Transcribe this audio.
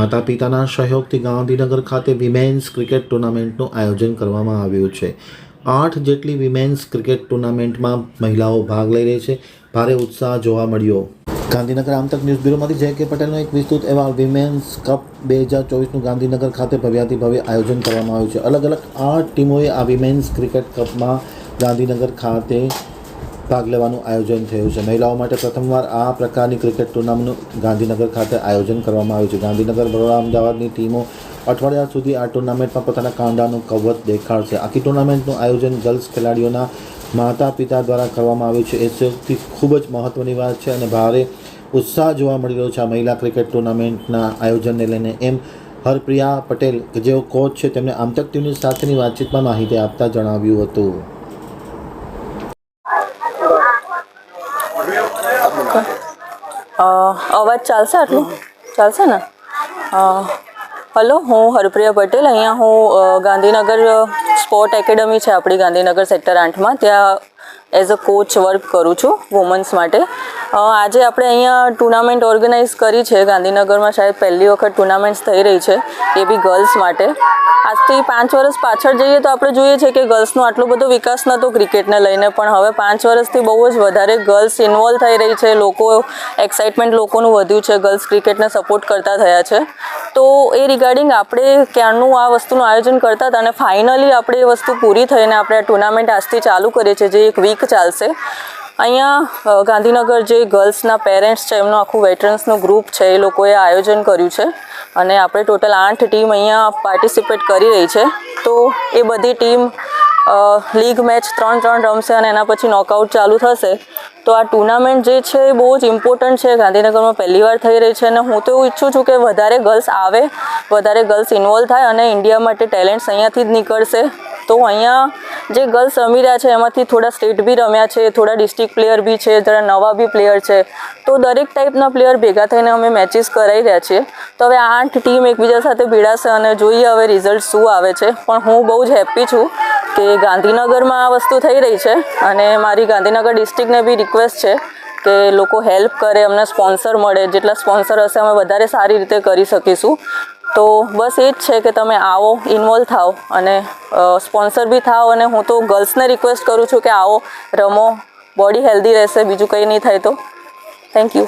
માતા પિતાના સહયોગથી ગાંધીનગર ખાતે વિમેન્સ ક્રિકેટ ટુર્નામેન્ટનું આયોજન કરવામાં આવ્યું છે. આઠ જેટલી વિમેન્સ ક્રિકેટ ટુર્નામેન્ટમાં મહિલાઓ ભાગ લઈ રહી છે. ભારે ઉત્સાહ જોવા મળ્યો. ગાંધીનગર આમતક ન્યૂઝ બ્યુરોમાંથી જય કે પટેલનો એક વિસ્તૃત એવા વિમેન્સ કપ બે હજાર ચોવીસનું ગાંધીનગર ખાતે ભવ્યાતિભવ્ય આયોજન કરવામાં આવ્યું છે. અલગ અલગ આઠ ટીમોએ આ વિમેન્સ ક્રિકેટ કપમાં ગાંધીનગર ખાતે ભાગ લેવાનું આયોજન થયું છે. મહિલાઓ માટે પ્રથમવાર આ પ્રકારની ક્રિકેટ ટુર્નામેન્ટનું ગાંધીનગર ખાતે આયોજન કરવામાં આવ્યું છે. ગાંધીનગર, બરોડા, અમદાવાદની ટીમો અઠવાડિયા સુધી આ ટુર્નામેન્ટમાં પોતાના કાંડાનું કવત દેખાડશે. આખી ટુર્નામેન્ટનું આયોજન ગર્લ્સ ખેલાડીઓના માતા પિતા દ્વારા કરવામાં આવ્યું છે. એ સૌથી ખૂબ જ મહત્ત્વની વાત છે અને ભારે ઉત્સાહ જોવા મળી રહ્યો છે આ મહિલા ક્રિકેટ ટુર્નામેન્ટના આયોજનને લઈને. એમ હરપ્રિયા પટેલ, કે જેઓ કોચ છે તેમણે આમતક ટીમની સાથેની વાતચીતમાં માહિતી આપતા જણાવ્યું હતું. અવાજ ચાલશે આટલું? ચાલશે ને? હલો, હું હરપ્રિયા પટેલ. અહીંયા હું ગાંધીનગર સ્પોર્ટ એકેડમી છે આપણી ગાંધીનગર સેક્ટર આઠમાં. ત્યાં એઝ અ કોચ વર્ક કરું છું વુમન્સ માટે. આજે આપણે અહીંયા ટુર્નામેન્ટ ઓર્ગેનાઇઝ કરી છે. ગાંધીનગરમાં શાયદ પહેલી વખત ટુર્નામેન્ટ્સ થઈ રહી છે એ બી ગર્લ્સ માટે. આજથી પાંચ વર્ષ પાછળ જઈએ તો આપણે જોઈએ છે કે ગર્લ્સનો આટલો બધો વિકાસ નહોતો ક્રિકેટને લઈને, પણ હવે પાંચ વર્ષથી બહુ જ વધારે ગર્લ્સ ઇન્વોલ્વ થઈ રહી છે. લોકો એક્સાઇટમેન્ટ લોકોનું વધ્યું છે. ગર્લ્સ ક્રિકેટને સપોર્ટ કરતા થયા છે. તો એ રિગાર્ડિંગ આપણે ક્યારનું આ વસ્તુનું આયોજન કરતા હતા અને ફાઇનલી આપણે એ વસ્તુ પૂરી થઈને આપણે આ ટુર્નામેન્ટ આજથી ચાલુ કરીએ છીએ, જે એક વીક ચાલશે. અહીંયા ગાંધીનગર જે ગર્લ્સના પેરેન્ટ્સ છે, એમનું આખું વેટરન્સનું ગ્રુપ છે, એ લોકોએ આયોજન કર્યું છે. અને આપણે ટોટલ આઠ ટીમ અહીંયા પાર્ટિસિપેટ કરી રહી છે. તો એ બધી ટીમ લીગ મેચ ત્રણ ત્રણ રમશે અને એના પછી નોકઆઉટ ચાલુ થશે. તો આ ટુર્નામેન્ટ જે છે, એ બહુ જ ઇમ્પોર્ટન્ટ છે. ગાંધીનગરમાં પહેલી વાર થઈ રહી છે અને હું તો એવું ઈચ્છું છું કે વધારે ગર્લ્સ આવે, વધારે ગર્લ્સ ઇન્વોલ્વ થાય અને ઇન્ડિયા માટે ટેલેન્ટ્સ અહીંયાથી જ નીકળશે. તો અહીંયા જે ગર્લ્સ રમી રહ્યા છે, એમાંથી થોડા સ્ટેટ બી રમ્યા છે, થોડા ડિસ્ટ્રિક્ટ પ્લેયર બી છે થોડા નવા બી પ્લેયર છે. તો દરેક ટાઈપના પ્લેયર ભેગા થઈને અમે મેચિસ કરાવી રહ્યા છીએ. તો હવે આઠ ટીમ એકબીજા સાથે ભીડાશે અને જોઈએ હવે રિઝલ્ટ શું આવે છે. પણ હું બહુ જ હેપી છું કે ગાંધીનગરમાં આ વસ્તુ થઈ રહી છે અને મારી ગાંધીનગર ડિસ્ટ્રિક્ટને બી રિક્વેસ્ટ છે કે લોકો હેલ્પ કરે, અમને સ્પોન્સર મળે. જેટલા સ્પોન્સર હશે અમે વધારે સારી રીતે કરી શકીશું. તો બસ એ જ છે કે તમે આવો ઇન્વોલ્વ થાઓ અને સ્પોન્સર બી થાઓ અને હું તો ગર્લ્સને રિક્વેસ્ટ કરું છું કે આવો, રમો બોડી હેલ્ધી રહેશે, બીજું કંઈ નહીં થાય તો. Thank you